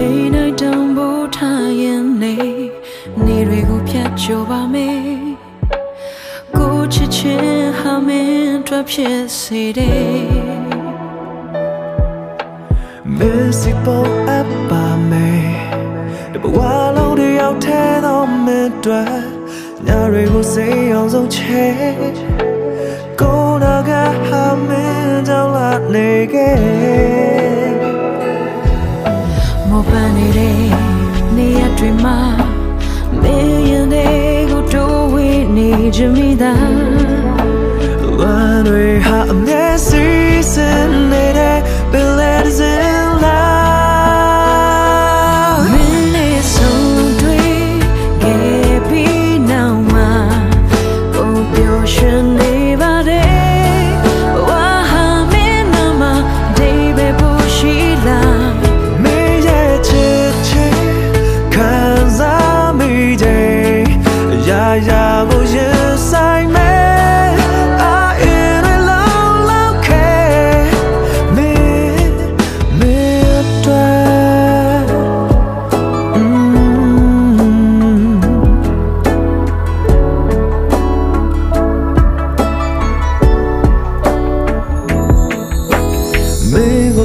ချိန်တိုင်းတံပိုးထားရင်နေနေတွေကိုဖြတ်ကျော်ပါမယ်ကိုချစ်ချင်းဟာမင်းတို့ဖြစ်စေတယ် Mercy for up by me တဘဝလုံးတယောက်ထဲသောမင်းတို့ညတွေကိုစိတ်အောင်ဆုံးချေကိုနာကဟာမင်းတို့လာနေခဲ့ နေကြမိသားဝမ်းတွေဟာအမျက်စီးစင်နေတဲ့ Billet is in love မင်းနဲ့ဆုံးတွေ့ခဲ့ပြီးနောက်မှာကိုပျော်ရွှင်နေပါတယ်ဝါဟာမင်းနာမဒေးပဲပူရှိလားမင်းရဲ့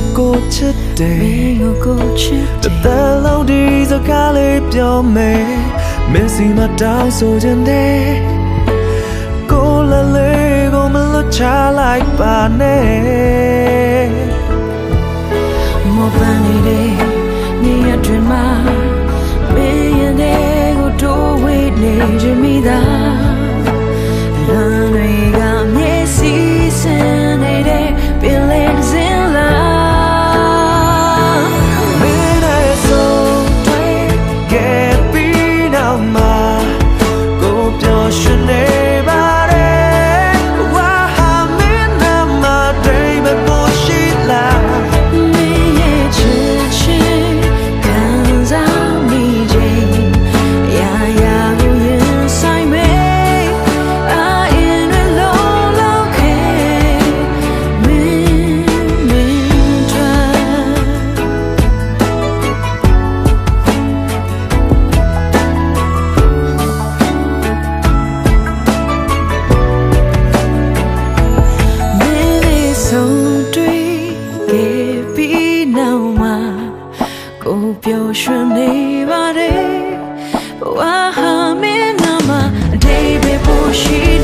ကိုကိုချစ်တမယ်င်းကိုကိုချစ်တသက်လုံးဒီစကားလေးပြောမယ်မင်းစီမတောင်းဆိုခြင်းနဲ့ကိုလာလေးကိုမလွတ်ချလိုက်ပါနဲ့ ဘ